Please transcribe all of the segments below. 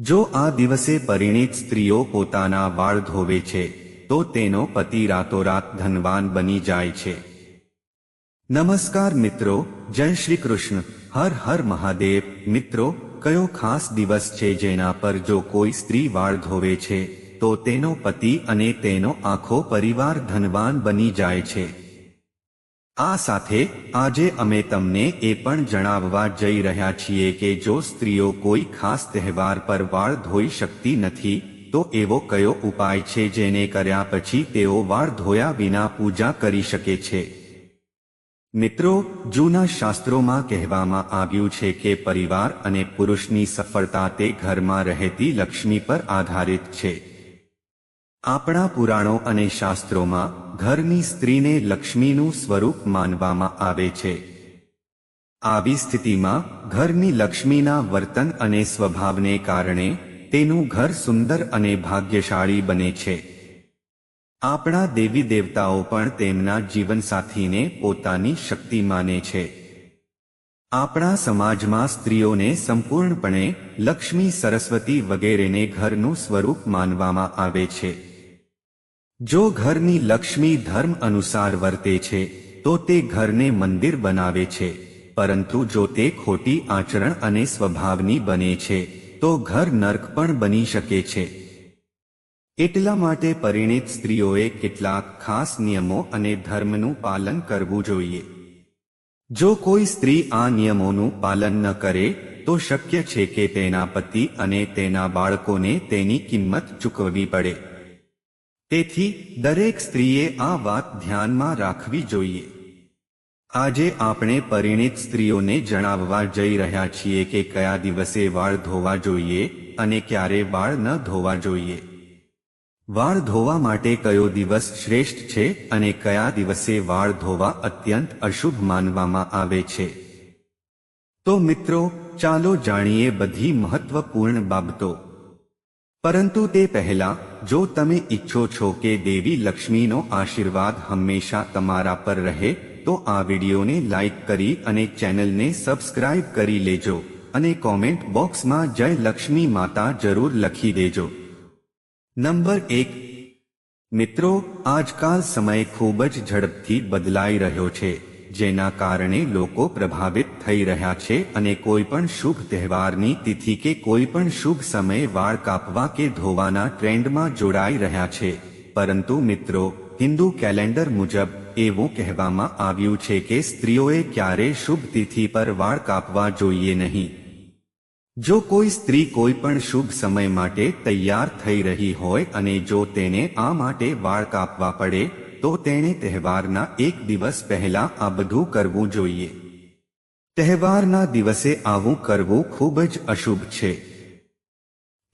જો આ દિવસે પરિણીત સ્ત્રીઓ પોતાના વાળ ધોવે છે, તો તેનો પતિ રાતોરાત ધનવાન બની જાય છે. નમસ્કાર મિત્રો, જય શ્રી કૃષ્ણ. હર હર મહાદેવ. મિત્રો, કયો ખાસ દિવસ છે જેના પર જો કોઈ સ્ત્રી વાળ ધોવે છે, તો તેનો પતિ અને તેનો આખો પરિવાર ધનવાન બની જાય છે. આ સાથે આજે અમે તમને એ પણ જણાવવા જઈ રહ્યા છીએ કે જો સ્ત્રીઓ કોઈ ખાસ તહેવાર પર વાળ ધોઈ શકતી નથી, તો એવો કયો ઉપાય છે જેને કર્યા પછી તેઓ વાળ ધોયા વિના પૂજા કરી શકે છે? મિત્રો, જૂના શાસ્ત્રોમાં કહેવામાં આવ્યું છે કે પરિવાર અને પુરુષની સફળતા તે ઘરમાં રહેતી લક્ષ્મી પર આધારિત છે. આપણા પુરાણો અને શાસ્ત્રોમાં ઘરની સ્ત્રીને લક્ષ્મીનું સ્વરૂપ માનવામાં આવે છે. આવી સ્થિતિમાં ઘરની લક્ષ્મીના વર્તન અને સ્વભાવને કારણે તેનું ઘર સુંદર અને ભાગ્યશાળી બને છે. આપણા દેવી દેવતાઓ પણ તેમના જીવનસાથીને પોતાની શક્તિ માને છે. આપણા સમાજમાં સ્ત્રીઓને સંપૂર્ણપણે લક્ષ્મી સરસ્વતી વગેરેને ઘરનું સ્વરૂપ માનવામાં આવે છે. જો ઘરની લક્ષ્મી ધર્મ અનુસાર વર્તે છે, તો તે ઘરને મંદિર બનાવે છે. પરંતુ જો તે ખોટી આચરણ અને સ્વભાવની બને છે, તો ઘર નર્ક પણ બની શકે છે. એટલા માટે પરિણિત સ્ત્રીઓએ કેટલાક ખાસ નિયમો અને ધર્મનું પાલન કરવું જોઈએ. જો કોઈ સ્ત્રી આ નિયમોનું પાલન ન કરે, તો શક્ય છે કે તેના પતિ અને તેના બાળકોને તેની કિંમત ચૂકવવી પડે. તેથી દરેક સ્ત્રીએ આ વાત ધ્યાનમાં રાખવી જોઈએ. આજે આપણે પરિણીત સ્ત્રીઓને જણાવવા જઈ રહ્યા છીએ કે કયા દિવસે વાળ ધોવા જોઈએ અને ક્યારે વાળ ન ધોવા જોઈએ. વાળ ધોવા માટે કયો દિવસ શ્રેષ્ઠ છે અને કયા દિવસે વાળ ધોવા અત્યંત અશુભ માનવામાં આવે છે. તો મિત્રો, ચાલો જાણીએ બધી મહત્વપૂર્ણ બાબતો. પરંતુ તે પહેલા, જો તમે ઈચ્છો છો કે દેવી લક્ષ્મીનો આશીર્વાદ હંમેશા તમારા પર રહે, તો આ વિડીયોને લાઈક કરી અને ચેનલને સબસ્ક્રાઇબ કરી લેજો અને કોમેન્ટ બોક્સમાં જય લક્ષ્મી માતા જરૂર લખી દેજો. નંબર એક. મિત્રો, આજકાલ સમય ખૂબ જ ઝડપથી બદલાઈ રહ્યો છે. જેના કારણે લોકો પ્રભાવિત થઈ રહ્યા છે અને કોઈ પણ શુભ તહેવારની તિથિ કે કોઈ પણ શુભ સમયે વાળ કાપવા કે ધોવાના ટ્રેન્ડમાં જોડાઈ રહ્યા છે. પરંતુ મિત્રો, હિન્દુ કેલેન્ડર મુજબ એવું કહેવામાં આવ્યું છે કે સ્ત્રીઓએ ક્યારે શુભ તિથિ પર વાળ કાપવા જોઈએ નહીં. જો કોઈ સ્ત્રી કોઈ પણ શુભ સમય માટે તૈયાર થઈ રહી હોય અને જો તેને આ માટે વાળ કાપવા પડે તો તેણે તહેવારના એક દિવસ પહેલા આ બધું કરવું જોઈએ. તહેવારના દિવસે આવું કરવું ખૂબ જ અશુભ છે.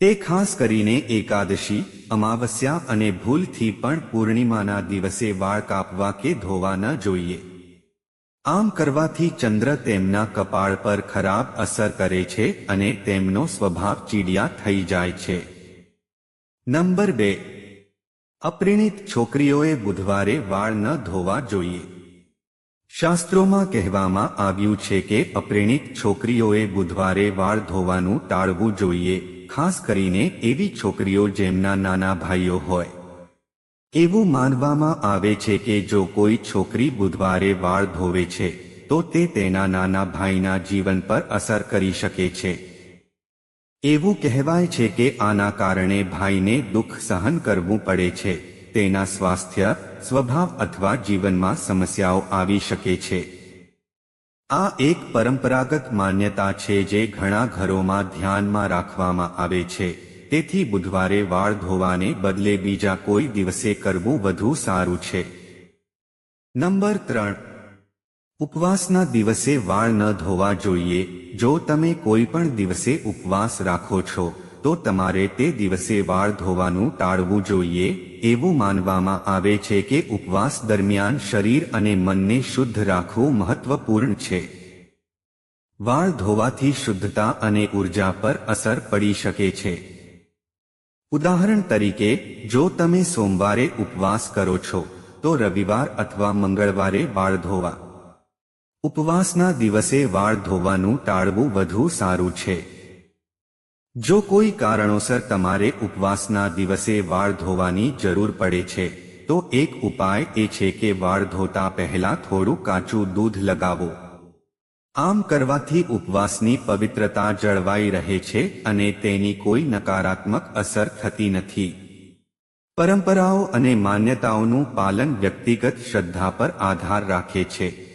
તે ખાસ કરીને એકાદશી, અમાવસ્યા અને ભૂલથી પણ પૂર્ણિમાના દિવસે વાળ કાપવા કે ધોવા ન જોઈએ. આમ કરવાથી ચંદ્ર તેમના કપાળ પર ખરાબ અસર કરે છે અને તેમનો સ્વભાવ ચીડિયા થઈ જાય છે. નંબર બે અપ્રિણિત છોકરીઓએ બુધવારે વાળ ન ધોવા જોઈએ. શાસ્ત્રોમાં કહેવામાં આવ્યું છે કે અપરિણીત છોકરીઓએ બુધવારે વાળ ધોવાનું ટાળવું જોઈએ, ખાસ કરીને એવી છોકરીઓ જેમના નાના ભાઈઓ હોય. એવું માનવામાં આવે છે કે જો કોઈ છોકરી બુધવારે વાળ ધોવે છે, તો તે તેના નાના ભાઈના જીવન પર અસર કરી શકે છે. એવું કહેવાય છે કે આના કારણે ભાઈને દુઃખ સહન કરવું પડે છે. તેના સ્વાસ્થ્ય, સ્વભાવ અથવા જીવનમાં સમસ્યાઓ આવી શકે છે. આ એક પરંપરાગત માન્યતા છે જે ઘણા ઘરોમાં ધ્યાનમાં રાખવામાં આવે છે. તેથી બુધવારે વાળ ધોવાને બદલે બીજા કોઈ દિવસે કરવું વધુ સારું છે. નંબર ત્રણ. ઉપવાસના દિવસે વાળ ન ધોવા જોઈએ. જો તમે કોઈ પણ દિવસે ઉપવાસ રાખો છો, તો તમારે તે દિવસે વાળ ધોવાનું ટાળવું જોઈએ. એવું માનવામાં આવે છે કે ઉપવાસ દરમિયાન શરીર અને મનને શુદ્ધ રાખવું મહત્વપૂર્ણ છે. વાળ ધોવાથી શુદ્ધતા અને ઊર્જા પર અસર પડી શકે છે. ઉદાહરણ તરીકે, જો તમે સોમવારે ઉપવાસ કરો છો, તો રવિવાર અથવા મંગળવારે વાળ ધોવા. ઉપવાસના દિવસે વાળ ધોવાનું ટાળવું વધુ સારું છે. જો કોઈ કારણોસર તમારે ઉપવાસના દિવસે વાળ ધોવાની જરૂર પડે છે, તો એક ઉપાય એ છે કે વાળ ધોતા પહેલા થોડું કાચું દૂધ લગાવો. આમ કરવાથી ઉપવાસની પવિત્રતા જળવાઈ રહે છે અને તેની કોઈ નકારાત્મક અસર થતી નથી. પરંપરાઓ અને માન્યતાઓનું પાલન વ્યક્તિગત શ્રદ્ધા પર આધાર રાખે છે.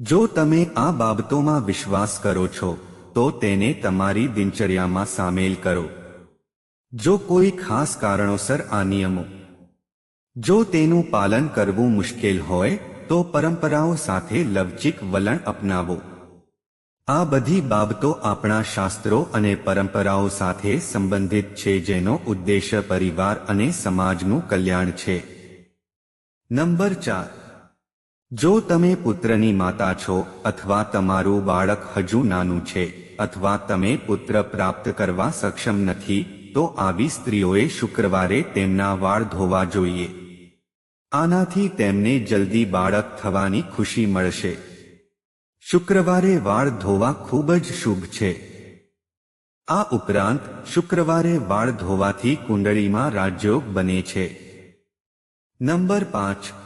જો તમે આ બાબતોમાં વિશ્વાસ કરો છો, તો તેને તમારી દિનચર્યામાં સામેલ કરો. જો કોઈ ખાસ કારણોસર આ નિયમો, જો તેનું પાલન કરવું મુશ્કેલ હોય, તો પરંપરાઓ સાથે લવચિક વલણ અપનાવો. આ બધી બાબતો આપણા શાસ્ત્રો અને પરંપરાઓ સાથે સંબંધિત છે જેનો ઉદ્દેશ્ય પરિવાર અને સમાજનું કલ્યાણ છે. નંબર ચાર. જો તમે પુત્રની માતા છો અથવા તમારું બાળક હજુ નાનું છે અથવા તમે પુત્ર પ્રાપ્ત કરવા સક્ષમ નથી, તો આવી સ્ત્રીઓએ શુક્રવારે તેમના વાળ ધોવા જોઈએ. આનાથી તેમને જલ્દી બાળક થવાની ખુશી મળશે. શુક્રવારે વાળ ધોવા ખૂબ જ શુભ છે. આ ઉપરાંત, શુક્રવારે વાળ ધોવાથી કુંડળીમાં રાજયોગ બને છે. નંબર પાંચ.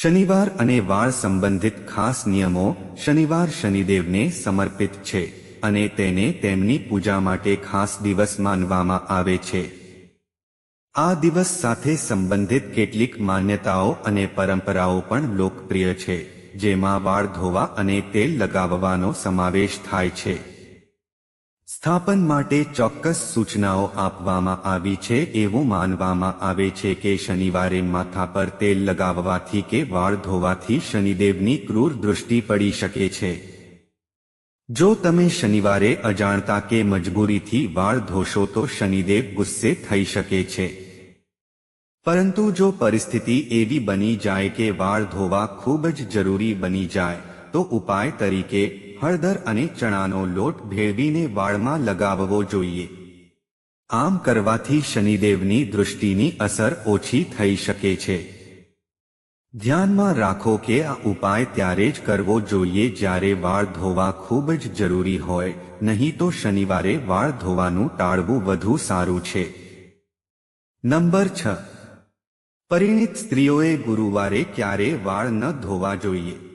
શનિવાર અને વાળ સંબંધિત ખાસ નિયમો શનિવાર શનિદેવને સમર્પિત છે અને તેને તેમની પૂજા માટે ખાસ દિવસ માનવામાં આવે છે. આ દિવસ સાથે સંબંધિત કેટલીક માન્યતાઓ અને પરંપરાઓ પણ લોકપ્રિય છે, જેમાં વાળ ધોવા અને તેલ લગાવવાનો સમાવેશ થાય છે. સ્થાપન માટે ચોક્કસ સૂચનાઓ આપવામાં આવી છે એવું માનવામાં આવે છે કે શનિવારે માથા પર તેલ લગાવવાથી કે વાળ ધોવાથી શનિદેવની ક્રૂર દૃષ્ટિ પડી શકે છે. જો તમે શનિવારે અજાણતા કે મજબૂરીથી વાળ ધોશો તો શનિદેવ ગુસ્સે થઈ શકે છે. પરંતુ જો પરિસ્થિતિ એવી બની જાય કે વાળ ધોવા ખૂબ જ જરૂરી બની જાય, તો ઉપાય તરીકે હળદર અને ચણાનો લોટ ભેળવીને વાળમાં લગાવવો જોઈએ. આમ કરવાથી શનિદેવની દૃષ્ટિની અસર ઓછી થઈ શકે છે. ધ્યાનમાં રાખો કે આ ઉપાય ત્યારે જ કરવો જોઈએ જ્યારે વાળ ધોવા ખૂબ જ જરૂરી હોય, નહીં તો શનિવારે વાળ ધોવાનું ટાળવું વધુ સારું છે. નંબર છ. પરિણીત સ્ત્રીઓએ ગુરુવારે ક્યારે વાળ ન ધોવા જોઈએ.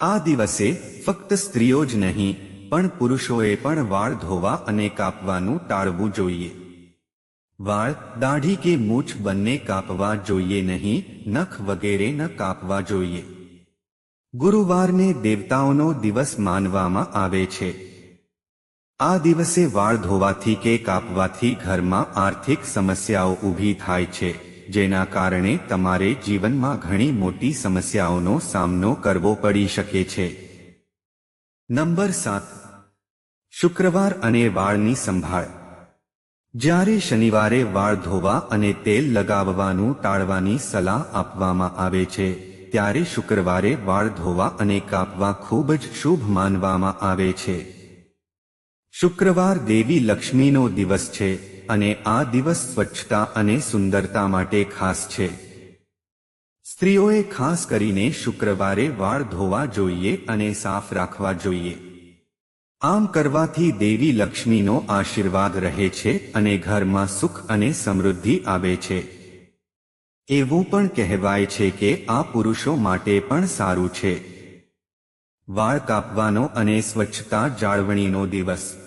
આ દિવસે ફક્ત સ્ત્રીઓ જ નહીં, પણ પુરુષોએ પણ વાળ ધોવા અને કાપવાનું ટાળવું જોઈએ. વાળ, દાઢી કે મૂછ બંને કાપવા જોઈએ નહીં, નખ વગેરે ન કાપવા જોઈએ. ગુરુવારને દેવતાઓનો દિવસ માનવામાં આવે છે. આ દિવસે વાળ ધોવાથી કે કાપવાથી ઘરમાં આર્થિક સમસ્યાઓ ઊભી થાય છે. જેના કારણે તમારે જીવનમાં ઘણી મોટી સમસ્યાઓનો સામનો કરવો પડી શકે છે. નંબર સાત. શુક્રવાર અને વાળની સંભાળ. જ્યારે શનિવારે વાળ ધોવા અને તેલ લગાવવાનું ટાળવાની સલાહ આપવામાં આવે છે, ત્યારે શુક્રવારે વાળ ધોવા અને કાપવા ખૂબ જ શુભ માનવામાં આવે છે. શુક્રવાર દેવી લક્ષ્મીનો દિવસ છે. અને આ દિવસ સ્વચ્છતા અને સુંદરતા માટે ખાસ છે. સ્ત્રીઓએ ખાસ કરીને શુક્રવારે વાળ ધોવા જોઈએ અને સાફ રાખવા જોઈએ. આમ કરવાથી દેવી લક્ષ્મીનો આશીર્વાદ રહે છે અને ઘરમાં સુખ અને સમૃદ્ધિ આવે છે. એવું પણ કહેવાય છે કે આ પુરુષો માટે પણ સારું છે. વાળ કાપવાનો અને સ્વચ્છતા જાળવણીનો દિવસ.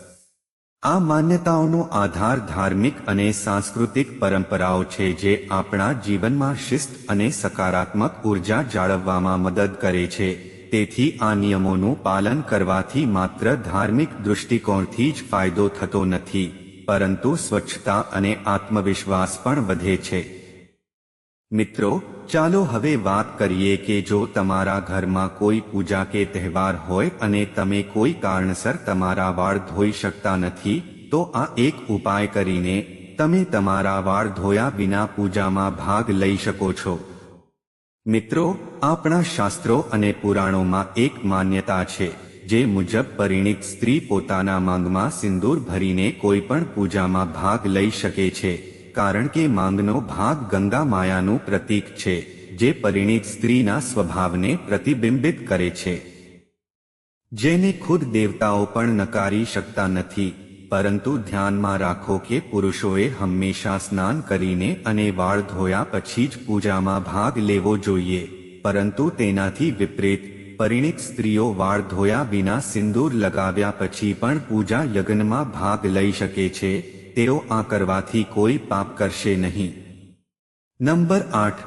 આ માન્યતાઓનો આધાર ધાર્મિક અને સાંસ્કૃતિક પરંપરાઓ છે જે આપણા જીવનમાં શિસ્ત અને સકારાત્મક ઊર્જા જાળવવામાં મદદ કરે છે. તેથી આ નિયમોનું પાલન કરવાથી માત્ર ધાર્મિક દૃષ્ટિકોણથી જ ફાયદો થતો નથી, પરંતુ સ્વચ્છતા અને આત્મવિશ્વાસ પણ વધે છે. મિત્રો, ચાલો હવે વાત કરીએ કે જો તમારા ઘરમાં કોઈ પૂજા કે તહેવાર હોય અને તમે કોઈ કારણસર તમારા વાળ ધોઈ શકતા નથી, તો આ એક ઉપાય કરીને તમે તમારા વાળ ધોયા વિના પૂજામાં ભાગ લઈ શકો છો. મિત્રો, આપણા શાસ્ત્રો અને પુરાણોમાં એક માન્યતા છે, જે મુજબ પરિણીત સ્ત્રી પોતાના માંગમાં સિંદૂર ભરીને કોઈ પણ પૂજામાં ભાગ લઈ શકે છે. કારણ કે માંગનો ભાગ ગંગા માયાનું પ્રતીક છે, જે પરિણીત સ્ત્રીના સ્વભાવને પ્રતિબિંબિત કરે છે. જેને ખુદ દેવતાઓ પણ નકારી શકતા નથી, પરંતુ ધ્યાનમાં રાખો કે પુરુષોએ હંમેશા સ્નાન કરીને અને વાળ ધોયા પછી જ પૂજામાં ભાગ લેવો જોઈએ, પરંતુ તેનાથી વિપરીત, પરિણીત સ્ત્રીઓ વાળ ધોયા વિના સિંદૂર લગાવ્યા પછી પણ પૂજા યજ્ઞમાં ભાગ લઈ શકે છે તેઓ આ કરવાથી કોઈ પાપ કરશે નહીં. નંબર આઠ.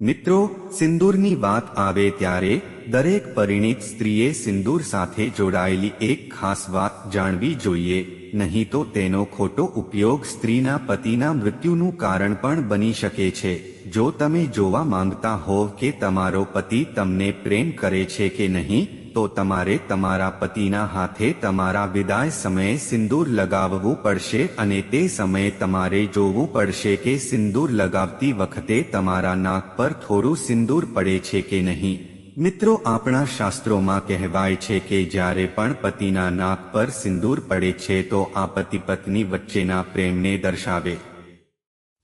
મિત્રો, સિંદૂરની વાત આવે ત્યારે દરેક પરિણીત સ્ત્રીએ સિંદૂર સાથે જોડાયેલી એક ખાસ વાત જાણવી જોઈએ, નહીં તો તેનો ખોટો ઉપયોગ સ્ત્રીના પતિના મૃત્યુનું કારણ પણ બની શકે છે. જો તમે જોવા માંગતા હોવ કે તમારો પતિ તમને પ્રેમ કરે છે કે નહીં તો તમારે તમારા પતિના હાથે તમારા વિદાય સમયે સિંદૂર લગાવવું પડશે અને તે સમયે તમારે જોવું પડશે કે સિંદૂર લગાવતી વખતે તમારા નાક પર થોડું સિંદૂર પડે છે કે નહીં. મિત્રો, આપણા શાસ્ત્રોમાં કહેવાય છે કે જ્યારે પણ પતિના નાક પર સિંદૂર પડે છે તો આ પતિ પત્ની વચ્ચેના પ્રેમને દર્શાવે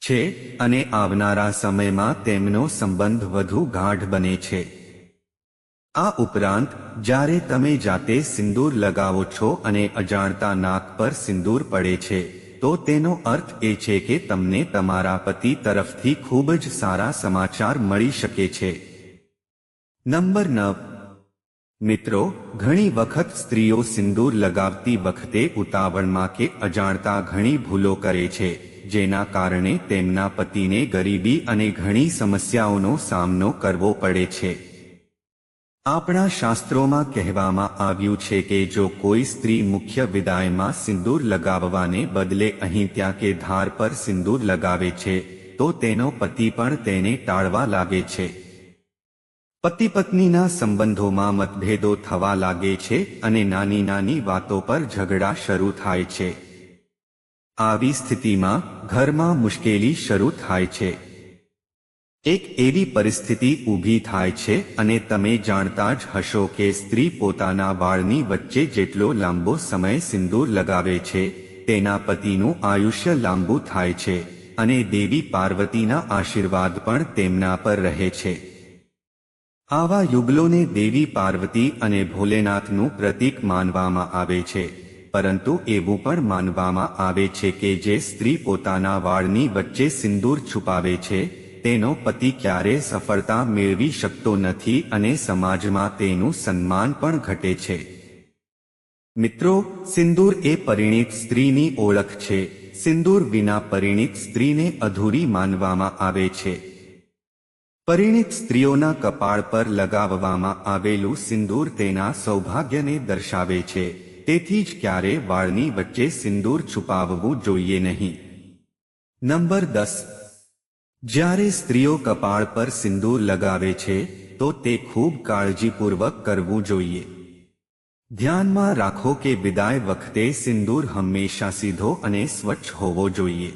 છે અને આવનારા સમયમાં તેમનો સંબંધ વધુ ગાઢ બને છે. આ ઉપરાંત, જ્યારે તમે જાતે સિંદૂર લગાવો છો અને અજાણતા નાક પર સિંદૂર પડે છે, તો તેનો અર્થ એ છે કે તમને તમારા પતિ તરફથી ખૂબ જ સારા સમાચાર મળી શકે છે. નંબર નવ. મિત્રો, ઘણી વખત સ્ત્રીઓ સિંદૂર લગાવતી વખતે ઉતાવળમાં કે અજાણતા ઘણી ભૂલો કરે છે, જેના કારણે તેમના પતિને ગરીબી અને ઘણી સમસ્યાઓનો સામનો કરવો પડે છે. આપણા શાસ્ત્રોમાં કહેવામાં આવ્યું છે કે જો કોઈ સ્ત્રી મુખ્ય વિદાયમાં સિંદૂર લગાવવાને બદલે અહીં ત્યાં કે ધાર પર સિંદૂર લગાવે છે, તો તેનો પતિ પણ તેને ટાળવા લાગે છે. પતિ પત્નીના સંબંધોમાં મતભેદો થવા લાગે છે અને નાની નાની વાતો પર ઝઘડા શરૂ થાય છે. આવી સ્થિતિમાં ઘરમાં મુશ્કેલી શરૂ થાય છે. એક એવી પરિસ્થિતિ ઊભી થાય છે અને તમે જાણતા જ હશો કે સ્ત્રી પોતાના વાળની વચ્ચે જેટલો લાંબો સમય સિંદૂર લગાવે છે, તેના પતિનું આયુષ્ય લાંબુ થાય છે અને દેવી પાર્વતીના આશીર્વાદ પણ તેમના પર રહે છે. આવા યુગલોને દેવી પાર્વતી અને ભોલેનાથનું પ્રતીક માનવામાં આવે છે, પરંતુ એવું પણ માનવામાં આવે છે કે જે સ્ત્રી પોતાના વાળની વચ્ચે સિંદૂર છુપાવે છે તેનો પતિ ક્યારે સફળતા મેળવી શકતો નથી અને સમાજમાં તેનું સન્માન પણ ઘટે છે. મિત્રો, સિંદૂર એ પરિણીત સ્ત્રીની ઓળખ છે. સિંદૂર વિના પરિણીત સ્ત્રીને અધૂરી માનવામાં આવે છે. પરિણીત સ્ત્રીઓના કપાળ પર લગાવવામાં આવેલું સિંદૂર તેના સૌભાગ્યને દર્શાવે છે. તેથી જ ક્યારે વાળની વચ્ચે સિંદૂર છુપાવવું જોઈએ નહીં. નંબર દસ. જ્યારે સ્ત્રીઓ કપાળ પર સિંદૂર લગાવે છે, તો તે ખૂબ કાળજીપૂર્વક કરવું જોઈએ. ધ્યાનમાં રાખો કે વિદાય વખતે સિંદૂર હંમેશા સીધો અને સ્વચ્છ હોવો જોઈએ.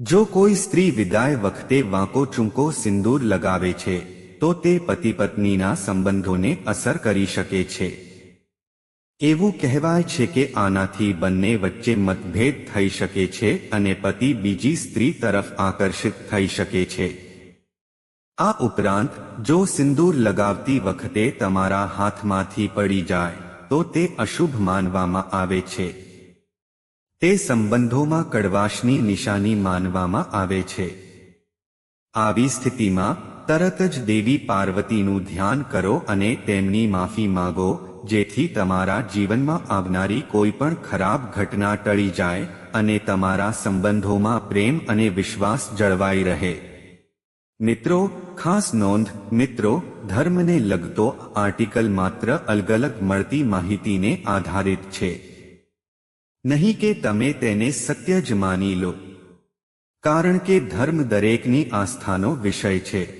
જો કોઈ સ્ત્રી વિદાય વખતે વાંકો ચૂંકો સિંદૂર લગાવે છે, તો તે પતિ પત્નીના સંબંધોને અસર કરી શકે છે. એવું કહેવાય છે કે આનાથી બંને વચ્ચે મતભેદ થઈ શકે છે અને પતિ બીજી સ્ત્રી તરફ આકર્ષિત થઈ શકે છે. આ ઉપરાંત, જો સિંદૂર લગાવતી વખતે તમારા હાથમાંથી પડી જાય, તો તે અશુભ માનવામાં આવે છે. તે સંબંધોમાં કડવાશની નિશાની માનવામાં આવે છે. આવી સ્થિતિમાં, તરત જ દેવી પાર્વતીનું ધ્યાન કરો અને તેમની માફી માગો જેથી તમારા જીવનમાં આવનારી કોઈ પણ ખરાબ ઘટના ટળી જાય અને તમારા સંબંધોમાં પ્રેમ અને વિશ્વાસ જળવાઈ રહે. મિત્રો, ખાસ નોંધ, મિત્રો, ધર્મને લગતો આર્ટિકલ માત્ર અલગ અલગ મળતી માહિતીને આધારિત છે. નહીં કે તમે તેને સત્ય જ માની લો. કારણ કે ધર્મ દરેકની આસ્થાનો વિષય છે.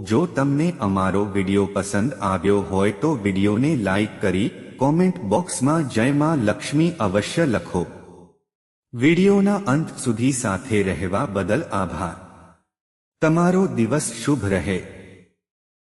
જો તમને અમારો વિડિયો પસંદ આવ્યો હોય તો વિડિયોને લાઇક કરી કોમેન્ટ બોક્સમાં જય માં લક્ષ્મી અવશ્ય લખો. વિડિયોના અંત સુધી સાથે રહેવા બદલ આભાર. તમારો દિવસ શુભ રહે.